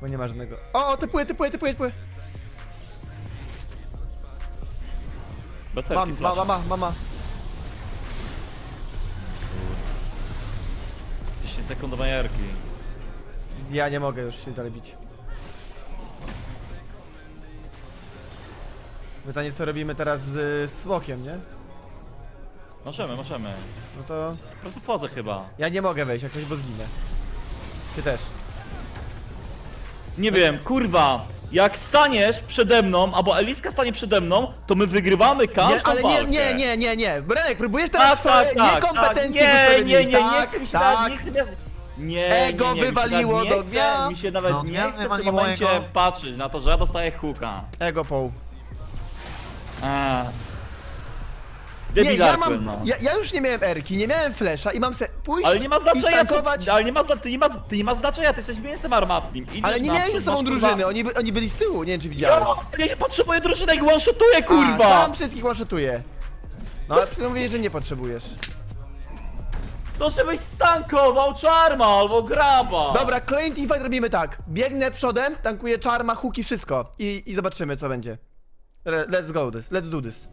Bo nie ma żadnego. O, o, typuję, typuję, typuję, typuję. Mam, helki, ma, ma, ma, ma, ma. 10 sekund do. Ja nie mogę już się dalej bić. Pytanie, co robimy teraz z, z smokiem, nie? Możemy, możemy. No to... Po prostu wchodzę chyba. Ja nie mogę wejść, jak coś, bo zginę. Ty też. Nie wiem, kurwa. Jak staniesz przede mną, albo Eliska stanie przede mną, to my wygrywamy każdą Nie, ale nie, walkę. nie, nie, nie, nie. Brenek, próbujesz Tak, teraz swoje tak, tak, niekompetencje tak. Nie, nie, nie, nie, tak, chcę mi się tak. nawet, nie chcę mi się... Nie, Ego nie, nie, mi się wywaliło nawet do nie chce, gwiazd. Mi się nawet No, nie gwiazd chce w tym momencie ego. patrzeć na to, że ja dostaję huka. Ego poł. A. Nie, ja mam, no. ja, ja już nie miałem erki, nie miałem flesza i mam se pójść Ale nie ma i znaczenia, stankować. co, ale nie ma, zna- ty, nie ma, ty nie ma znaczenia, ty jesteś mięsem. Idziesz Ale nie na miałem ze przód, sobą masz, kurwa- drużyny, oni, by, oni byli z tyłu, nie wiem czy widziałeś. Ja, nie potrzebuję drużyny, jak one-shotuję, A, kurwa! sam wszystkich one-shotuję. No ale przed mówię, że nie potrzebujesz. To żebyś stankował czarma albo graba! Dobra, kolejny teamfight robimy tak. Biegnę przodem, tankuję czarma, huki, wszystko. I, I zobaczymy co będzie. Re- Let's go this, let's do this.